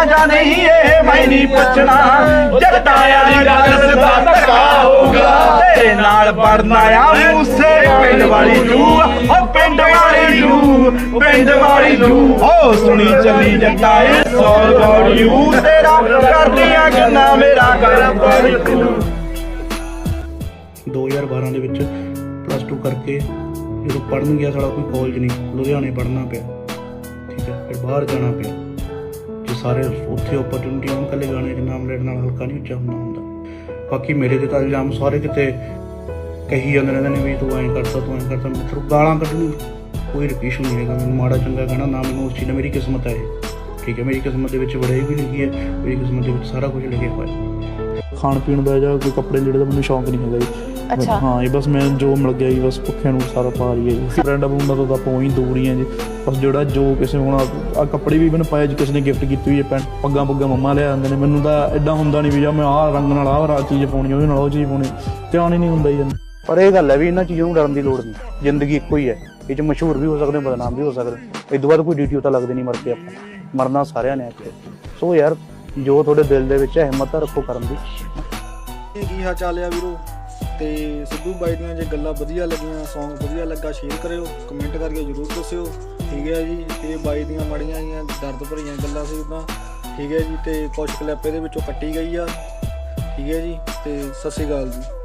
ਹਾਂ ਜਾਂ ਨਹੀਂ ਇਹ ਮੈਂ ਨਹੀਂ ਪੁੱਛਣਾ। ਜੱਟਾਂ ਵਾਲੀ ਗੱਲ ਦਾ ਧੱਕਾ ਹੋਊਗਾ। ਤੇਰੇ ਨਾਲ ਵੜਨਾ ਆ ਮੂਸੇ ਪਿੰਡ ਵਾਲੀ ਜੂ। ਓ ਪਿੰਡ ਵਾਲੀ ਜੂ, ਪਿੰਡ ਵਾਲੀ ਜੂ। ਓ ਸੁਣੀ ਚੱਲੀ ਜੱਟਾਂ ਏ ਸੌ ਗੋੜੀਊ ਤੇਰਾ ਕਰਦੀਆਂ ਗੱਲਾਂ ਮੇਰਾ ਕਰ ਪੜੀ ਤੂੰ 2012 ਦੇ ਵਿੱਚ ਪਲੱਸ 2 ਕਰਕੇ ਜਦੋਂ ਪੜ੍ਹਨ ਗਿਆ ਸਾਡਾ ਕੋਈ ਕਾਲਜ ਨਹੀਂ, ਲੁਧਿਆਣੇ ਪੜ੍ਹਨਾ ਪਿਆ। ਠੀਕ ਹੈ, ਫਿਰ ਬਾਹਰ ਜਾਣਾ ਪਿਆ। ਸਾਰੇ ਉੱਥੇ ਓਪਰਚੁਨਿਟੀ ਹੋਣ ਕੱਲੇ ਗਾਣੇ 'ਚ ਨਾਮ ਲੈਣ ਨਾਲ ਹਲਕਾ ਨਹੀਂ ਉੱਚਾ ਹੁੰਦਾ ਹੁੰਦਾ। ਬਾਕੀ ਮੇਰੇ ਤੇ ਤਾਂ ਇਲਜ਼ਾਮ ਸਾਰੇ ਕਿਤੇ ਕਹੀ ਜਾਂਦੇ ਰਹਿੰਦੇ ਨੇ ਵੀ ਤੂੰ ਐਂ ਕਰਦਾ ਤੂੰ ਐਂ ਕਰਦਾ ਮੈਂ ਫਿਰ ਗਾਲਾਂ ਕੱਢਣੀ ਕੋਈ ਰਿਪੀਸ਼ ਨਹੀਂ ਹੈਗਾ। ਮੈਨੂੰ ਮਾੜਾ ਚੰਗਾ ਕਹਿਣਾ, ਨਾ ਮੈਨੂੰ ਉਸ ਚੀਜ਼ ਨਾਲ ਮੇਰੀ ਕਿਸਮਤ ਹੈ ਠੀਕ ਹੈ, ਮੇਰੀ ਕਿਸਮਤ ਦੇ ਵਿੱਚ ਬੜਾਈ ਵੀ ਲਿਖੀ ਹੈ, ਮੇਰੀ ਕਿਸਮਤ ਦੇ ਵਿੱਚ ਸਾਰਾ ਕੁਝ ਲਿਖਿਆ ਹੋਇਆ। ਹੈ ਖਾਣ ਪੀਣ ਦਾ ਜਾਂ ਕੋਈ ਕੱਪੜੇ ਜਿਹੜੇ ਦਾ ਮੈਨੂੰ ਸ਼ੌਂਕ ਨਹੀਂ ਹੈਗਾ ਜੀ। ਅੱਛਾ। ਹਾਂ ਇਹ ਬਸ ਮੈਂ ਜੋ ਮਿਲ ਗਿਆ ਜੀ ਬਸ ਭੁੱਖਿਆਂ ਨੂੰ ਸਾਰਾ ਪਾ ਰਹੀ ਹੈ ਜੀ ਫਰੈਂਡ ਬੁੰਦਾ ਤੋਂ ਤਾਂ ਪੋਈ ਦੂਰ ਹੀ ਹੈ ਜੀ। ਬਸ ਜਿਹੜਾ ਜੋ ਕਿਸੇ ਹੁਣ ਆ ਕੱਪੜੇ ਵੀ ਮੈਨੂੰ ਪਾਏ ਜੀ ਕਿਸੇ ਨੇ ਗਿਫਟ ਕੀਤੀ ਹੋਈ ਹੈ ਪੈਂਟ ਪੱਗਾਂ ਪੁੱਗਾਂ ਮੰਮਾ ਲਿਆ ਜਾਂਦੇ ਨੇ। ਮੈਨੂੰ ਤਾਂ ਐਡਾ ਹੁੰਦਾ ਨਹੀਂ ਵੀ ਜਾਂ ਮੈਂ ਆਹ ਰੰਗ ਨਾਲ ਆਹ ਰਾ ਚੀਜ਼ ਪਾਉਣੀ ਉਹਦੇ ਨਾਲ ਉਹ ਚੀਜ਼ ਪਾਉਣੀ ਧਿਆਨ ਹੀ ਨਹੀਂ ਹੁੰਦਾ ਜੀ ਪਰ ਇਹ ਗੱਲ ਹੈ ਵੀ ਇਹਨਾਂ ਚੀਜ਼ਾਂ ਨੂੰ ਡਰਨ ਦੀ ਲੋੜ ਨਹੀਂ। ਜ਼ਿੰਦਗੀ ਇੱਕੋ ਹੀ ਹੈ। ਇਹ ਚ ਮਸ਼ਹੂਰ ਵੀ ਹੋ ਸਕਦੇ ਹੋ ਬਦਨਾਮ ਵੀ ਹੋ ਸਕਦੇ ਇਸ ਤੋਂ ਬਾਅਦ ਕੋਈ ਡਿਊਟੀ ਤਾਂ ਲੱਗਦੀ ਨਹੀਂ ਮਰ ਕੇ ਆਪਾਂ। ਮਰਨਾ ਸਾਰਿਆਂ ਨੇ ਇੱਥੇ ਸੋ ਯਾਰ ਜੋ ਤੁਹਾਡੇ ਦਿਲ ਦੇ ਵਿੱਚ ਹੈ, ਹਿੰਮਤ ਤਾਂ ਰੱਖੋ ਕਰਨ ਦੀ। ਕੀ ਹਾਲ ਚਾਲ ਆ ਵੀਰੋ? ਤੇ ਸਿੱਧੂ ਬਾਈ ਦੀਆਂ ਜੇ ਗੱਲਾਂ ਵਧੀਆ ਲੱਗੀਆਂ, Song ਵਧੀਆ ਲੱਗਾ ਸ਼ੇਅਰ ਕਰਿਓ ਕਮੈਂਟ ਕਰਕੇ ਜਰੂਰ ਦੱਸਿਓ। ਠੀਕ ਹੈ ਜੀ ਇਹ ਬਾਈ ਦੀਆਂ ਮਾੜੀਆਂ ਆਈਆਂ ਦਰਦ ਭਰੀਆਂ ਗੱਲਾਂ ਸੀ ਉਦਾਂ। ਠੀਕ ਹੈ ਜੀ, ਤੇ ਕੁਝ ਕਲਿੱਪ ਇਹਦੇ ਵਿੱਚੋਂ ਕੱਟੀ ਗਈ ਆ। ਠੀਕ ਹੈ ਜੀ, ਤੇ ਸਤਿ ਸ਼੍ਰੀ ਅਕਾਲ ਜੀ।